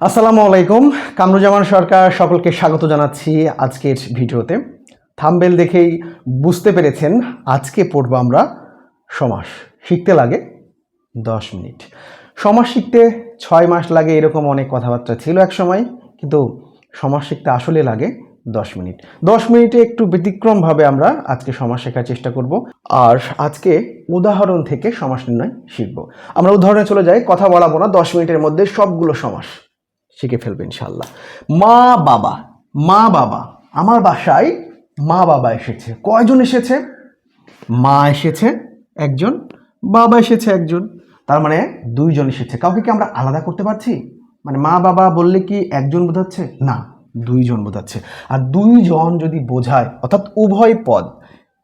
আসসালামু আলাইকুম। কামরুজ্জামান সরকার সকলকে স্বাগত জানাচ্ছি আজকের ভিডিওতে। থামবেল দেখেই বুঝতে পেরেছেন আজকে পড়ব আমরা সমাস। শিখতে লাগে দশ মিনিট। সমাস শিখতে ছয় মাস লাগে এরকম অনেক কথাবার্তা ছিল এক সময়, কিন্তু সমাস শিখতে আসলে লাগে দশ মিনিট। দশ মিনিটে একটু ব্যতিক্রমভাবে আমরা আজকে সমাস শেখার চেষ্টা করব। আর আজকে উদাহরণ থেকে সমাস নির্ণয় শিখব। আমরা উদাহরণে চলে যাই, কথা বলাবো না, দশ মিনিটের মধ্যে সবগুলো সমাস। শিখে ফেলবে ইনশাল্লাহ মা বাবা মা বাবা, আমার বাসায় মা বাবা এসেছে। কয়জন এসেছে? মা এসেছে, একজন, বাবা এসেছে, একজন। তার মানে দুইজন এসেছে। কাউকে কি আমরা আলাদা করতে পারছি? মানে মা বাবা বললে কি একজন বোঝাচ্ছে? না, দুইজন বোঝাচ্ছে। আর দুইজন যদি বোঝায়, অর্থাৎ উভয় পদ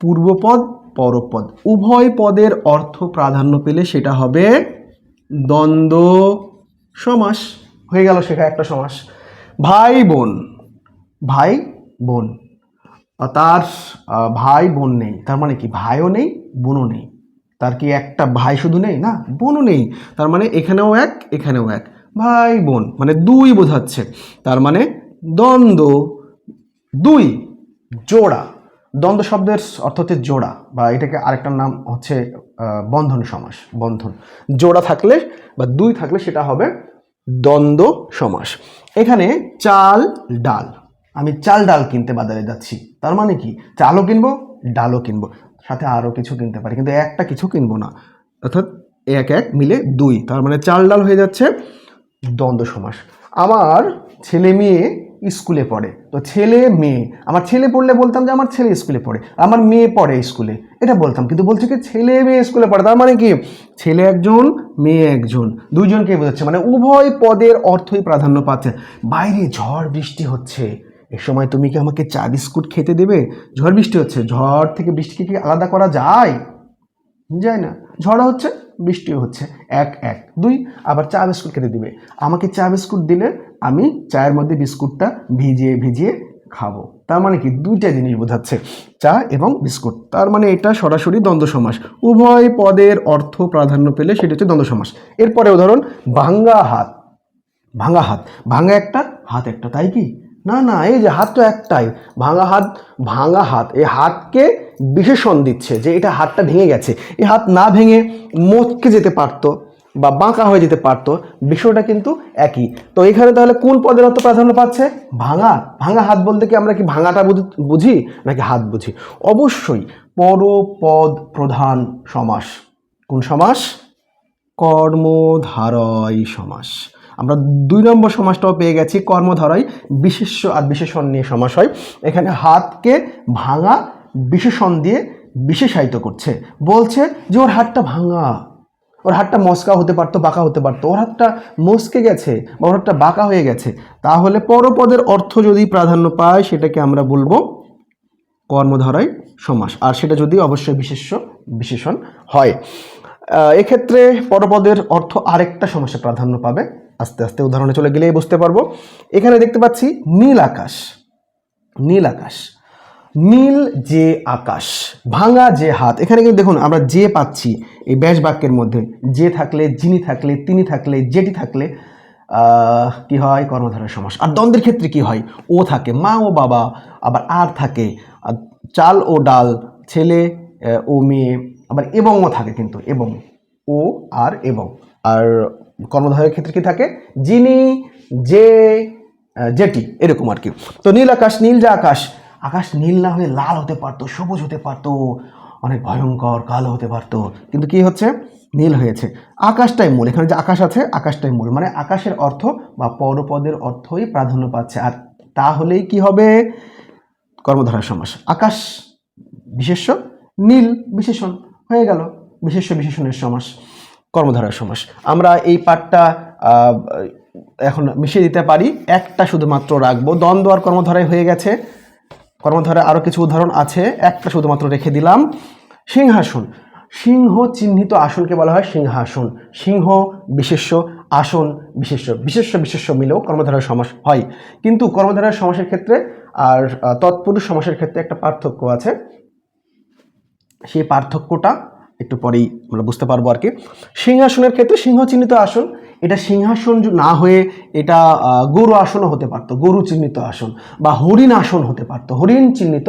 পূর্বপদ পরপদ উভয় পদের অর্থ প্রাধান্য পেলে সেটা হবে দ্বন্দ্ব সমাস। হয়ে গেল শেখা একটা সমাস। ভাই বোন ভাই বোন। তার ভাই বোন নেই। তার মানে কি? ভাইও নেই, বোনও নেই। তার কি একটা ভাই শুধু নেই? না, বোনও নেই। তার মানে এখানেও এক এখানেও এক। ভাই বোন মানে দুই বোঝাচ্ছে। তার মানে দ্বন্দ্ব দুই, জোড়া। দ্বন্দ্ব শব্দের অর্থ হচ্ছে জোড়া, বা এটাকে আরেকটা নাম হচ্ছে বন্ধন সমাস, বন্ধন। জোড়া থাকলে বা দুই থাকলে সেটা হবে দ্বন্দ্ব সমাস। এখানে চাল, ডাল। আমি চাল, ডাল কিনতে বাজারে যাচ্ছি। তার মানে কি? চালও কিনবো, ডালও কিনবো। সাথে আরও কিছু কিনতে পারি, কিন্তু একটা কিছু কিনবো না। অর্থাৎ এক এক মিলে দুই। তার মানে চাল, ডাল হয়ে যাচ্ছে দ্বন্দ্ব সমাস। আমার ছেলে মেয়ে স্কুলে পড়ে। তো ছেলে, মেয়ে, আমার ছেলে পড়লে বলতাম যে আমার ছেলে স্কুলে পড়ে, আমার মেয়ে পড়ে স্কুলে। এটা বলতাম, কিন্তু বলছে কি ছেলে, মেয়ে স্কুলে পড়ে, তার মানে কি? ছেলে একজন, মেয়ে একজন দুইজনকে বোঝাচ্ছে। মানে উভয় পদের অর্থই প্রাধান্য পাচ্ছে। বাইরে ঝড় বৃষ্টি হচ্ছে। এ সময় তুমি কি আমাকে চা বিস্কুট খেতে দেবে? ঝড় বৃষ্টি হচ্ছে। ঝড় থেকে বৃষ্টিকে কি আলাদা করা যায়? যায় না। ঝড় হচ্ছে? বৃষ্টিও হচ্ছে, এক এক। দুই, আবার চা বিস্কুট খেতে দিবে। আমাকে চা বিস্কুট দিলে আমি চায়ের মধ্যে বিস্কুটটা ভিজিয়ে ভিজিয়ে খাব। তার মানে কি? দুইটা জিনিস বোঝাচ্ছে, চা এবং বিস্কুট। তার মানে এটা সরাসরি দ্বন্দ্ব সমাস। উভয় পদের অর্থ প্রাধান্য পেলে সেটা হচ্ছে দ্বন্দ্ব সমাস। এরপরে উদাহরণ ভাঙ্গা হাত। ভাঙা হাত। ভাঙা একটা, হাত একটা। তাই কি? না না, এই যে হাত তো একটাই, ভাঙা হাত ভাঙা হাত, এই হাতকে বিশেষণ দিচ্ছে যে এটা হাতটা ভেঙে গেছে। এই হাত না ভেঙে মচকে যেতে পারতো বা বাঁকা হয়ে যেতে পারতো, বিষয়টা কিন্তু একই। তো এখানে তাহলে কোন পদের অর্থ প্রাধান্য পাচ্ছে? ভাঙা ভাঙা হাত বলতে কি আমরা কি ভাঙাটা বুঝ- নাকি হাত বুঝি? অবশ্যই পরপদ প্রধান সমাস। কোন সমাস? কর্মধারয় সমাস। আমরা দুই নম্বর সমাসটাও পেয়ে গেছি কর্মধারয় বিশেষ্য আর বিশেষণ নিয়ে সমাস হয় এখানে হাতকে ভাঙা, বিশেষণ দিয়ে বিশেষায়িত করছে। বলছে যে ওর হাতটা ভাঙা। ওর হাতটা মস্কা হতে পারতো, বাঁকা হতে পারতো। ওর হাতটা মস্কে গেছে বা ওর হাতটা বাঁকা হয়ে গেছে। তাহলে পরপদের অর্থ যদি প্রাধান্য পায়, সেটাকে আমরা বলব কর্মধারায় সমাস। আর সেটা যদি অবশ্যই বিশেষ্য, বিশেষণ হয়। এক্ষেত্রে পরপদের অর্থ আরেকটা সমাসে প্রাধান্য পাবে। আস্তে আস্তে উদাহরণে চলে গেলেই বুঝতে পারব। এখানে দেখতে পাচ্ছি নীল আকাশ। নীল আকাশ। নীল যে আকাশ, ভাঙা যে হাত। এখানে কিন্তু দেখুন, আমরা যে পাচ্ছি এই ব্যাস বাক্যের মধ্যে। যে থাকলে, যিনি থাকলে, তিনি থাকলে, যেটি থাকলে কি হয়? কর্মধারয় সমাস। আর দ্বন্দ্বের ক্ষেত্রে কি হয়? ও থাকে, মা ও বাবা, আবার আর থাকে। চাল ও ডাল, ছেলে ও মেয়ে, আবার এবংও থাকে কিন্তু। এবং ও, আর এবং। আর কর্মধারয়ের ক্ষেত্রে কি থাকে? যিনি যে যেটি এরকম আর কি। তো নীল আকাশ, নীল যে আকাশ আকাশ নীল না হয়ে লাল হতে পারতো, সবুজ হতে পারতো, অনেক ভয়ঙ্কর, কালো হতে পারতো। কিন্তু কি হচ্ছে? নীল হয়েছে। আকাশটাই মূল। এখানে যে আকাশ আছে, আকাশটাই মূল। মানে আকাশের অর্থ বা পরপদের অর্থই প্রাধান্য পাচ্ছে। আর তাহলেই কি হবে? কর্মধারয় সমাস। আকাশ বিশেষ্য, নীল বিশেষণ। হয়ে গেল। বিশেষ্য বিশেষণের সমাস। কর্মধারয় সমাস। আমরা এই পাঠটা এখন মিশিয়ে দিতে পারি। একটা শুধুমাত্র রাখব। দ্বন্দ্ব আর কর্মধারায় হয়ে গেছে। কর্মধারায় আরও কিছু উদাহরণ আছে। একটা শুধুমাত্র রেখে দিলাম। সিংহাসন। সিংহ চিহ্নিত আসনকে বলা হয় সিংহাসন। সিংহ বিশেষ্য, আসন বিশেষ্য। বিশেষ্য বিশেষ্য মিলেও কর্মধারয় সমাস হয়। কিন্তু কর্মধারয় সমাসের ক্ষেত্রে আর তৎপুরুষ সমাসের ক্ষেত্রে একটা পার্থক্য আছে। সেই পার্থক্যটা একটু পরেই আমরা বুঝতে পারব আর কি। সিংহাসনের ক্ষেত্রে সিংহ চিহ্নিত আসন, এটা সিংহাসন না হয়ে এটা গরু আসনও হতে পারতো গরু চিহ্নিত আসন বা হরিণ আসন হতে পারতো হরিণ চিহ্নিত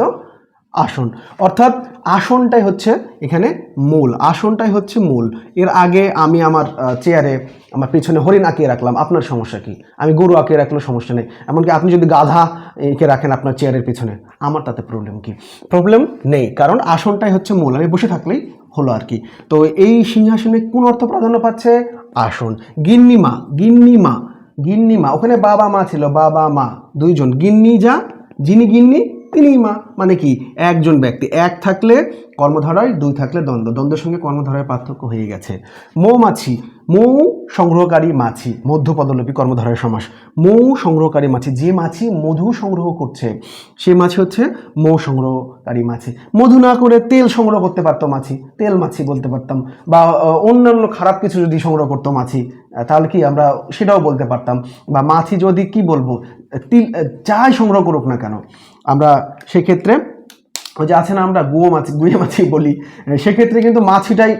আসন। অর্থাৎ আসনটাই হচ্ছে এখানে মূল, আসনটাই হচ্ছে মূল। এর আগে আমি আমার চেয়ারে আমার পিছনে হরিণ আঁকিয়ে রাখলাম, আপনার সমস্যা কি? আমি গরু আঁকিয়ে রাখলেও সমস্যা নেই। এমনকি আপনি যদি গাধা এঁকে রাখেন আপনার চেয়ারের পিছনে, আমার তাতে প্রবলেম কি? প্রবলেম নেই, কারণ আসনটাই হচ্ছে মূল। আমি বসে থাকলেই হলো আর কি। তো এই সিংহাসনে কোন অর্থ প্রাধান্য পাচ্ছে? আসন। গিন্নিমা গিন্নিমা গিন্নিমা। ওখানে বাবা মা ছিল, বাবা মা, দুইজন। গিন্নি যা, যিনি গিন্নি তিনি মা মানে কি? একজন ব্যক্তি। এক থাকলে কর্মধারায়, দুই থাকলে দ্বন্দ্ব। দ্বন্দ্বের সঙ্গে কর্মধারায় পার্থক্য হয়ে গেছে। মৌমাছি। মৌ সংগ্রহকারী মাছি মধ্যপদলোপী কর্মধারায় সমাস। মৌ সংগ্রহকারী মাছি, যে মাছি মধু সংগ্রহ করছে, সে মাছি হচ্ছে মৌ সংগ্রহকারী মাছি। মধু না করে তেল সংগ্রহ করতে পারতো মাছি। তেল মাছি বলতে পারতাম। বা অন্যান্য খারাপ কিছু যদি সংগ্রহ করতো মাছি তাহলে কি আমরা সেটাও বলতে পারতাম। বা মাছি যদি কি বলব, তিল যাই সংগ্রহ করুক না কেন আমরা সেক্ষেত্রে ওই যে আছে না আমরা গুয়ো মাছি, গুয়ে মাছি বলি, সেক্ষেত্রে কিন্তু মাছিটাই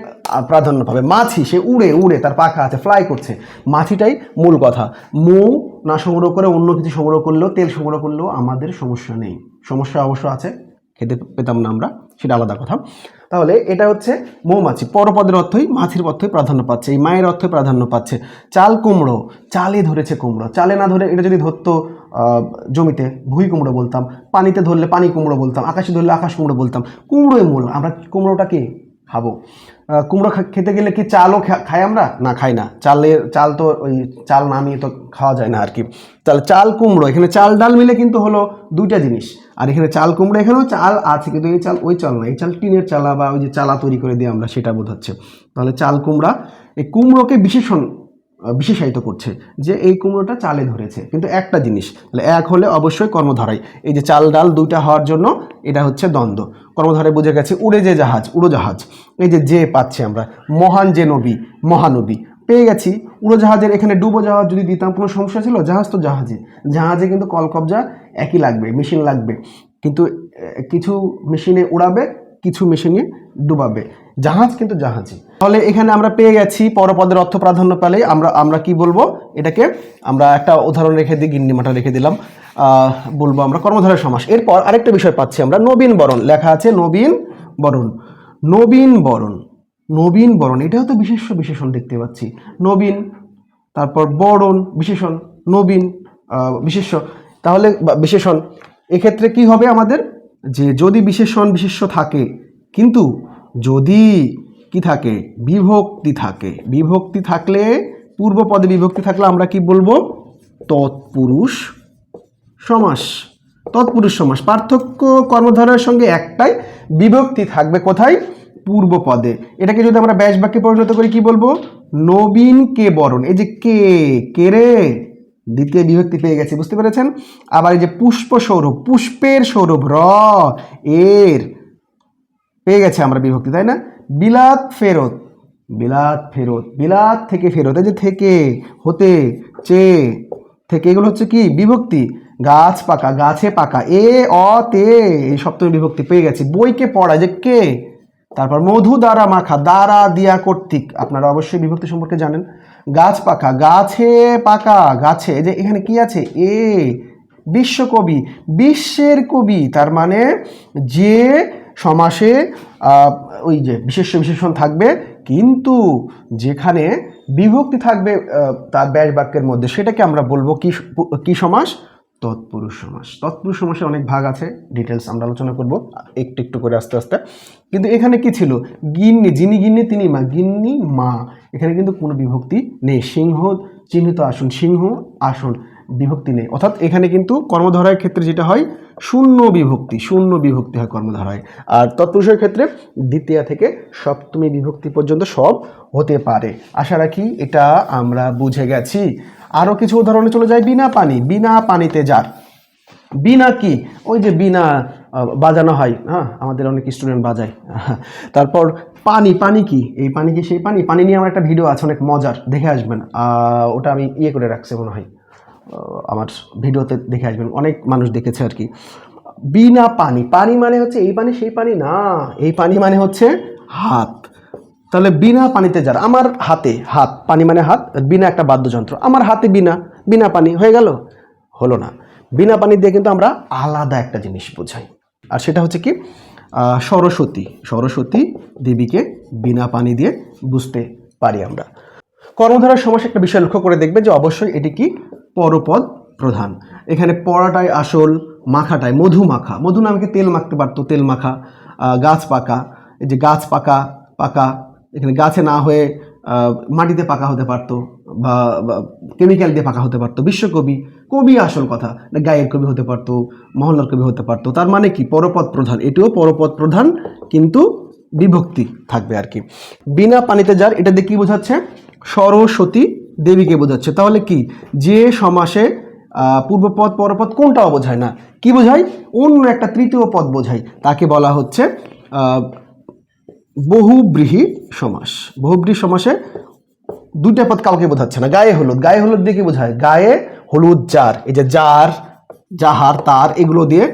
প্রাধান্য পাবে। মাছি, সে উড়ে উড়ে, তার পাখা আছে ফ্লাই করছে। মাছিটাই মূল কথা। মৌ না সংগ্রহ করে অন্য কিছু সংগ্রহ করলেও, তেল সংগ্রহ করলেও আমাদের সমস্যা নেই। সমস্যা অবশ্য আছে। খেতে পেতাম না আমরা, সেটা আলাদা কথা। তাহলে এটা হচ্ছে মৌমাছি, পরপদের অর্থই মাছির অর্থই প্রাধান্য পাচ্ছে, এই মায়ের অর্থই প্রাধান্য পাচ্ছে। চাল কুমড়ো, চালে ধরেছে কুমড়ো, চালে না ধরে এটা যদি ধরতো জমিতে ভুই কুমড়ো বলতাম, পানিতে ধরলে পানি কুমড়ো বলতাম, আকাশে ধরলে আকাশ কুমড়ো বলতাম কুমড়োই মূল, আমরা কুমড়োটাকে খাব। কুমড়ো খেতে গেলে কি চালও খাই আমরা? না, খাই না। চালের চাল তো ওই চাল নামিয়ে তো খাওয়া যায় না আর কি। তাহলে চাল, কুমড়ো, এখানে চাল, ডাল মিলে কিন্তু হলো দুইটা জিনিস। আর এখানে চাল, কুমড়ো, এখানেও চাল আছে, কিন্তু এই চাল, ওই চাল না, এই চাল টিনের চালা বা ওই যে চালা তৈরি করে দিয়ে আমরা, সেটা বোধ হচ্ছে তাহলে চাল, কুমড়া, এই কুমড়োকে বিশেষণ বিশেষায়িত করছে যে এই কুমড়োটা চালে ধরেছে। কিন্তু একটা জিনিস, তাহলে এক হলে অবশ্যই কর্মধারায়। এই যে চাল ডাল দুইটা হওয়ার জন্য এটা হচ্ছে দ্বন্দ্ব। কর্মধারায় বুঝে গেছে, উড়ে যে জাহাজ, উড়োজাহাজ। এই যে যে পাচ্ছি আমরা, মহান যে নবী, মহানবী। পেয়ে গেছি, উড়োজাহাজের এখানে ডুবো জাহাজ যদি দিতাম, কোনো সমস্যা ছিল? জাহাজ তো জাহাজে। জাহাজে কিন্তু কলকবজা একই লাগবে, মেশিন লাগবে। কিন্তু কিছু মেশিনে উড়াবে, কিছু মেশিনে ডুবাবে। জাহাজ কিন্তু জাহাজই তাহলে এখানে আমরা পেয়ে গেছি পরপদের অর্থ প্রাধান্য পেলে। আমরা আমরা কি বলব? এটাকে আমরা একটা উদাহরণ রেখে দিই গিন্নিমাটা রেখে দিলাম। বলব আমরা কর্মধারয় সমাস। এরপর আরেকটা বিষয় পাচ্ছি আমরা। নবীন বরণ লেখা আছে নবীন বরণ। নবীন বরণ নবীন বরণ এটাও তো বিশেষ বিশেষণ দেখতে পাচ্ছি। নবীন তারপর বরণ বিশেষণ নবীন আহ, বিশেষ্য। তাহলে বিশেষণ। এক্ষেত্রে কি হবে আমাদের? যে যদি বিশেষণ বিশেষ্য থাকে কিন্তু যদি কি থাকে? বিভক্তি থাকে। বিভক্তি থাকলে পূর্ব পদে বিভক্তি থাকলে আমরা কি বলব? তৎপুরুষ সমাস। তৎপুরুষ সমাস। পার্থক্য কর্মধারার সঙ্গে একটাই, বিভক্তি থাকবে কোথায়? পূর্ব পদে এটাকে যদি আমরা ব্যাস বাক্যে পরিণত করি, কি বলব? নবীন কে বরণ। এই যে কে কে রে? দ্বিতীয় বিভক্তি পেয়ে গেছে, বুঝতে পেরেছেন? আবার এই যে পুষ্প সৌরভ, পুষ্পের সৌরভ র, এর পেয়ে গেছে আমরা বিভক্তি, তাই না? বিলাত ফেরত বিলাত ফেরত, বিলাত থেকে ফেরত, এই যে থেকে, হতে, চে, থেকে, এগুলো হচ্ছে কি? বিভক্তি। গাছ পাকা, গাছে পাকা, এ, অ, তে, এই সপ্তমী বিভক্তি পেয়ে গেছি। বইকে পড়া, যে কে? তারপর মধু, দ্বারা, মাখা, দ্বারা, দিয়া, কর্তৃক। আপনারা অবশ্যই বিভক্তি সম্পর্কে জানেন। গাছ পাকা, গাছে পাকা, গাছে যে এখানে কি আছে? এ, বিশ্বকবি, বিশ্বের কবি, তার মানে যে সমাসে ওই যে বিশেষ বিশেষণ থাকবে, কিন্তু যেখানে বিভক্তি থাকবে তার ব্যাস বাক্যের মধ্যে, সেটাকে আমরা বলব কি কি সমাস? তৎপুরুষ সমাস। তৎপুরুষ সমাসে অনেক ভাগ আছে ডিটেলস আমরা আলোচনা করব একটু একটু করে আস্তে আস্তে। কিন্তু এখানে কি ছিল? গিন্নি, যিনি গিন্নি, তিনি মা। গিন্নি, মা। এখানে কিন্তু কোনো বিভক্তি নেই। সিংহ, চিহ্নিত আসন, সিংহ আসন। বিভক্তি নেই। অর্থাৎ এখানে কিন্তু কর্মধারায় ক্ষেত্রে যেটা হয়, শূন্য বিভক্তি শূন্য বিভক্তি হয় কর্মধারায়। আর তৎপুরুষের ক্ষেত্রে দ্বিতীয়া থেকে সপ্তমী বিভক্তি পর্যন্ত সব হতে পারে। আশা রাখি এটা আমরা বুঝে গেছি। আরও কিছু উদাহরণে চলে যায় বিনা পানি, বিনা পানিতে যার। বিনা কি? ওই যে বিনা বাজানো হয়। হ্যাঁ আমাদের অনেক স্টুডেন্ট বাজায়। তারপর পানি পানি কি? এই পানি কি সেই পানি? পানি নিয়ে আমার একটা ভিডিও আছে, অনেক মজার। দেখে আসবেন। ওটা আমি ইয়ে করে রাখছি মনে হয়। আমার ভিডিওতে দেখে আসবেন, অনেক মানুষ দেখেছে আর কি। বিনা পানি পানি মানে হচ্ছে এই পানি, সেই পানি না, এই পানি মানে হচ্ছে হাত। তাহলে বিনা পানিতে যার, আমার হাতে হাত, পানি মানে হাত, বিনা একটা বাদ্যযন্ত্র, আমার হাতে বিনা বিনা পানি, হয়ে গেল? হলো না। বিনা পানি দিয়ে কিন্তু আমরা আলাদা একটা জিনিস বোঝাই। আর সেটা হচ্ছে কি সরস্বতী সরস্বতী দেবীকে বিনা পানি দিয়ে বুঝতে পারি আমরা। কর্মধারার সমস্যা একটা বিষয় লক্ষ্য করে দেখবে যে অবশ্যই এটি কি পরপদ প্রধান। এখানে পড়াটাই আসল, মাখাটাই মধু মাখা মধু নামকে তেল মাখতে পারতো? তেল মাখা গাছ পাকা। এই যে গাছ পাকা পাকা, এখানে গাছে না হয়ে মাটিতে পাকা হতে পারতো বা কেমিক্যাল দিয়ে পাকা হতে পারতো। বিশ্বকবি, কবি আসল কথা। গায়ের কবি হতে পারতো, মহল্লার কবি হতে পারতো। তার মানে কি? পরপদ প্রধান। এটিও পরপদ প্রধান, কিন্তু বিভক্তি থাকবে আর কি। বিনা পানিতে যার, এটা দিয়ে কী বোঝাচ্ছে? সরস্বতী দেবীকে বোঝাচ্ছে। তাহলে কি? যে সমাসে পূর্বপদ পরপদ কোনটাও বোঝায় না। কি বোঝায়? অন্য একটা তৃতীয় পদ বোঝায়। তাকে বলা হচ্ছে বহুব্রীহি সমাস। বহুব্রীহি সমাসে দুইটা পদ কাউকে বোঝাচ্ছে না। গায়ে হলুদ। গায়ে হলুদ দিয়ে কি বোঝায়? গায়ে হলুদ জার এই যে জার জাহার তার, এগুলো দিয়ে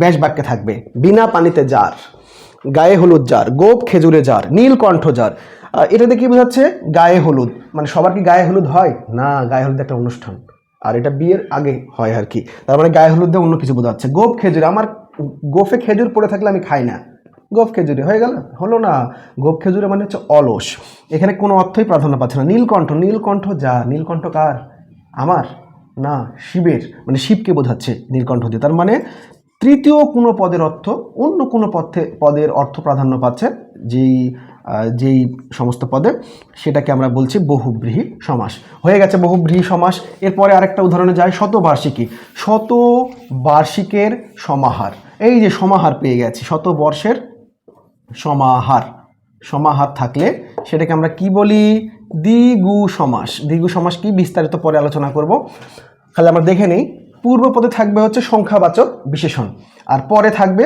ব্যাস বাক্যে থাকবে। বিনা পানিতে জার গায়ে হলুদ জার গোপ খেজুরে জার নীলকণ্ঠ জার আহ, এটা দিয়ে কি বোঝাচ্ছে গায়ে হলুদ। মানে সবার কি গায়ে হলুদ হয়? না গায়ে হলুদ একটা অনুষ্ঠান। আর এটা বিয়ের আগে হয় আর কি। তার মানে গায়ে হলুদ দিয়ে অন্য কিছু বোঝাচ্ছে। গোপ খেজুর আমার গোফে খেজুর পড়ে থাকলে আমি খাই না। গোপ খেজুরি হয়ে গেল? হলো না। গোপ খেজুরে মানে হচ্ছে অলস। এখানে কোনো অর্থই প্রাধান্য পাচ্ছে না। নীলকণ্ঠ নীলকণ্ঠ যা। নীলকণ্ঠ কার? আমার? না শিবের। মানে শিবকে বোঝাচ্ছে নীলকণ্ঠ দিয়ে। তার মানে তৃতীয় কোনো পদের অর্থ অন্য কোনো পথে পদের অর্থ প্রাধান্য পাচ্ছে যেই যেই সমস্ত পদে, সেটাকে আমরা বলছি বহুব্রীহি সমাস। হয়ে গেছে বহুব্রীহি সমাস। এরপরে আরেকটা উদাহরণে যায় শতবার্ষিকী। শতবার্ষিকের সমাহার। এই যে সমাহার পেয়ে গেছি, শতবর্ষের সমাহার। সমাহার থাকলে সেটাকে আমরা কি বলি? দ্বিগু সমাস। দ্বিগু সমাস কি? বিস্তারিত পরে আলোচনা করব। খালি আমরা দেখে নেই পূর্ব পদে থাকবে হচ্ছে সংখ্যাবাচক বিশেষণ। আর পরে থাকবে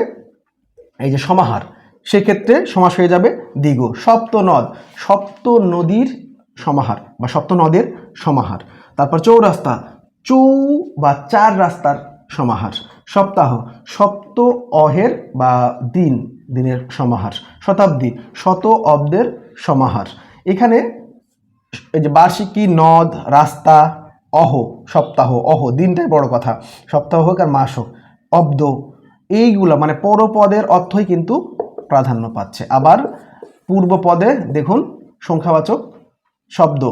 এই যে সমাহার। সেক্ষেত্রে সমাস হয়ে যাবে দ্বিগু সপ্ত নদ। সপ্ত নদীর সমাহার বা সপ্ত নদের সমাহার। তারপর চৌরাস্তা। চৌ বা চার রাস্তার সমাহার। সপ্তাহ। সপ্ত অহের বা দিন, দিনের সমাহার। শতাব্দী। শত অব্দের সমাহার। এখানে এই যে বার্ষিকী, নদ, রাস্তা, অহ, সপ্তাহ, অহ, দিনটাই বড় কথা। সপ্তাহ হোক আর মাস হোক। অব্দ। এইগুলো মানে পরপদের অর্থই কিন্তু প্রাধান্য পাচ্ছে। আবার পূর্ব পদে দেখুন সংখ্যাবাচক শব্দ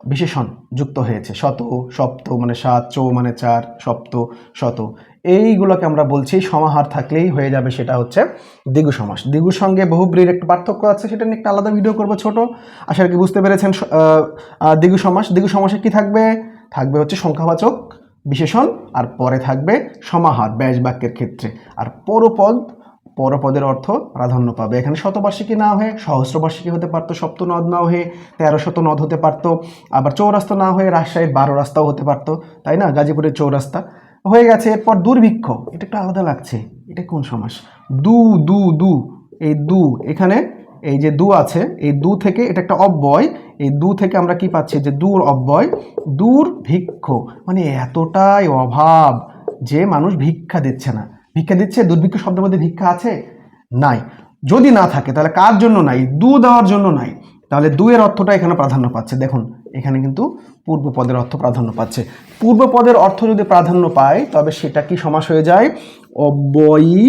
বিশেষণ যুক্ত হয়েছে। শত, সপ্ত মানে সাত, চৌ মানে চার, সপ্ত, শত। এইগুলোকে আমরা বলছি সমাহার থাকলেই হয়ে যাবে সেটা হচ্ছে দ্বিগু সমাস। দ্বিগুর সঙ্গে বহুব্রীর একটা পার্থক্য আছে, সেটা নিয়ে একটা আলাদা ভিডিও করব ছোট। আশা কি বুঝতে পেরেছেন দ্বিগু সমাস। দ্বিগু সমাসে কি থাকবে? থাকবে হচ্ছে সংখ্যাবাচক বিশেষণ, আর পরে থাকবে সমাহার, ব্যাস বাক্যের ক্ষেত্রে। আর পরপদ পরপদের অর্থ প্রাধান্য পাবে। এখানে শতবার্ষিকী না হয়ে সহস্রবার্ষিকী হতে পারতো সপ্ত নদ না হয়ে তেরো শত নদ হতে পারতো, আবার চৌরাস্তা না হয়ে রাজশাহীর বারো রাস্তাও হতে পারতো, তাই না? গাজীপুরের চৌরাস্তা। হয়ে গেছে, এরপর দুর্ভিক্ষ। এটা একটু আলাদা লাগছে। এটা কোন সমাস? দু দু দু। এই দু, এখানে এই যে দু আছে, এই দু থেকে এটা একটা অব্যয়। এই দু থেকে আমরা কি পাচ্ছি? যে দূর অব্যয়। দূর ভিক্ষ। মানে এতটাই অভাব যে মানুষ ভিক্ষা দিচ্ছে না। ভিক্ষা দিচ্ছে? দুর্ভিক্ষ শব্দের মধ্যে ভিক্ষা আছে? নাই। যদি না থাকে, তাহলে কার জন্য নাই? দু দেওয়ার জন্য নাই। তাহলে দুয়ের অর্থটা এখানে প্রাধান্য পাচ্ছে। দেখুন, এখানে কিন্তু পূর্ব পদের অর্থ প্রাধান্য পাচ্ছে। পূর্ব পদের অর্থ যদি প্রাধান্য পায় তবে সেটা কি সমাস হয়ে যায়? অব্যয়ী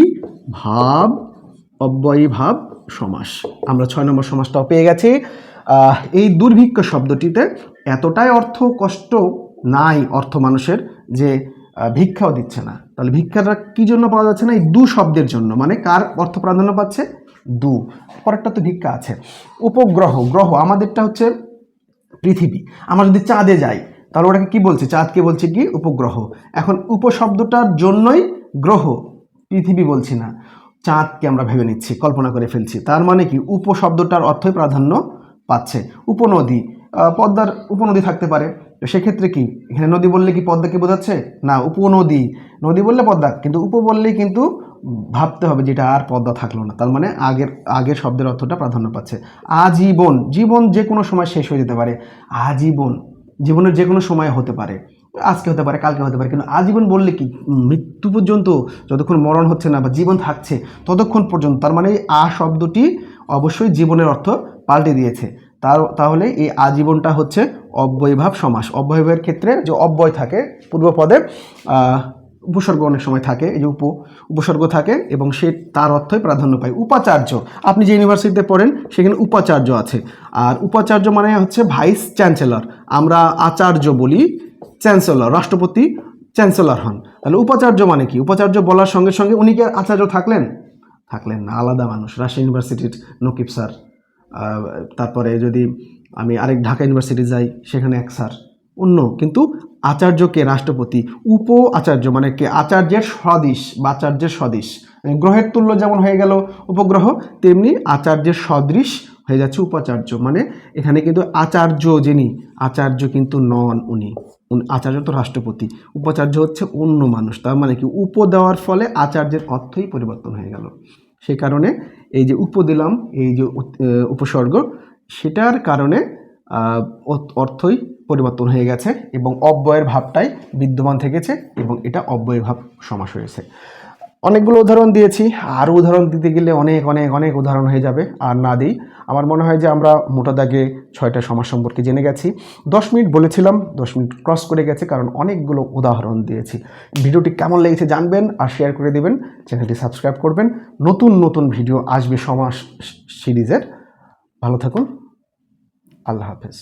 ভাব অব্যয়ী ভাব সমাস। আমরা ছয় নম্বর সমাসটাও পেয়ে গেছি। এই দুর্ভিক্ষ শব্দটিতে এতটাই অর্থ কষ্ট নাই অর্থ মানুষের যে ভিক্ষাও দিচ্ছে না। তাহলে ভিক্ষাটা কি জন্য পাওয়া যাচ্ছে না? এই দু শব্দের জন্য। মানে কার অর্থ প্রাধান্য পাচ্ছে? দু। পরেরটা তো ভিক্ষা আছে। উপগ্রহ। গ্রহ আমাদেরটা হচ্ছে পৃথিবী। আমরা যদি চাঁদে যাই, তাহলে ওটাকে কি বলছে? চাঁদকে বলছে কি? উপগ্রহ। এখন উপশব্দটার জন্যই গ্রহ পৃথিবী বলছি না। চাঁদকে আমরা ভেবে নিচ্ছি, কল্পনা করে ফেলছি। তার মানে কি? উপশব্দটার অর্থই প্রাধান্য পাচ্ছে। উপনদী। পদ্মার উপনদী থাকতে পারে। তো সেক্ষেত্রে কি? এখানে নদী বললে কি পদ্মাকে বোঝাচ্ছে? না, উপনদী। নদী বললে পদ্মা, কিন্তু উপ বললেই কিন্তু ভাবতে হবে যেটা আর পদ্মা থাকল না। তার মানে আগের আগের শব্দের অর্থটা প্রাধান্য পাচ্ছে। আজীবন, জীবন যে কোনো সময় শেষ হয়ে যেতে পারে। আজীবন, জীবনের যে কোনো সময় হতে পারে। আজকে হতে পারে, কালকে হতে পারে, কিন্তু আজীবন বললে কি? মৃত্যু পর্যন্ত, যতক্ষণ মরণ হচ্ছে না বা জীবন থাকছে, ততক্ষণ পর্যন্ত। তার মানে আ শব্দটি অবশ্যই জীবনের অর্থ পাল্টে দিয়েছে। তার, তাহলে এই আজীবনটা হচ্ছে অব্যয়ভাব সমাস। অব্যয়ভাবের ক্ষেত্রে যে অব্যয় থাকে, পূর্বপদে উপসর্গ অনেক সময় থাকে, এই যে উপ, উপসর্গ থাকে এবং সে তার অর্থই প্রাধান্য পায়। উপাচার্য, আপনি যে ইউনিভার্সিটিতে পড়েন, সেখানে উপাচার্য আছে। আর উপাচার্য মানে হচ্ছে ভাইস চ্যান্সেলর। আমরা আচার্য বলি, চ্যান্সেলর, রাষ্ট্রপতি চ্যান্সেলর হন। তাহলে উপাচার্য মানে কি? উপাচার্য বলার সঙ্গে সঙ্গে উনি কি আচার্য থাকলেন? থাকলেন না, আলাদা মানুষ। রাজশাহী ইউনিভার্সিটির নকিব স্যার। তারপরে যদি আমি আরেক ঢাকা ইউনিভার্সিটি যাই, সেখানে এক স্যার, অন্য। কিন্তু আচার্যকে রাষ্ট্রপতি উপ আচার্য মানে কে, আচার্যের সদিশ বা আচার্যের সদিশ গ্রহের তুল্য যেমন হয়ে গেল উপগ্রহ, তেমনি আচার্যের সদৃশ হয়ে যাচ্ছে উপাচার্য। মানে এখানে কিন্তু আচার্য যিনি, আচার্য কিন্তু নন উনি। উনি- আচার্য তো রাষ্ট্রপতি, উপাচার্য হচ্ছে অন্য মানুষ। তার মানে কি, উপ দেওয়ার ফলে আচার্যের অর্থই পরিবর্তন হয়ে গেল। সেই কারণে এই যে উপ দিলাম এই যে উপসর্গ, সেটার কারণে অর্থই পরিবর্তন হয়ে গেছে এবং অব্যয়ের ভাবটাই বিদ্যমান থেকেছে এবং এটা অব্যয় ভাব সমাস হয়েছে। অনেকগুলো উদাহরণ দিয়েছি। আরও উদাহরণ দিতে গেলে অনেক অনেক অনেক উদাহরণ হয়ে যাবে। আর না দিই। আমার মনে হয় যে আমরা মোটা দাগে ছয়টা সমাজ সম্পর্কে জেনে গেছি। দশ মিনিট বলেছিলাম, দশ মিনিট ক্রস করে গেছে কারণ অনেকগুলো উদাহরণ দিয়েছি। ভিডিওটি কেমন লেগেছে জানবেন আর শেয়ার করে দেবেন। চ্যানেলটি সাবস্ক্রাইব করবেন। নতুন নতুন ভিডিও আসবে সমাজ সিরিজের। ভালো থাকুন। আল্লাহ হাফেজ।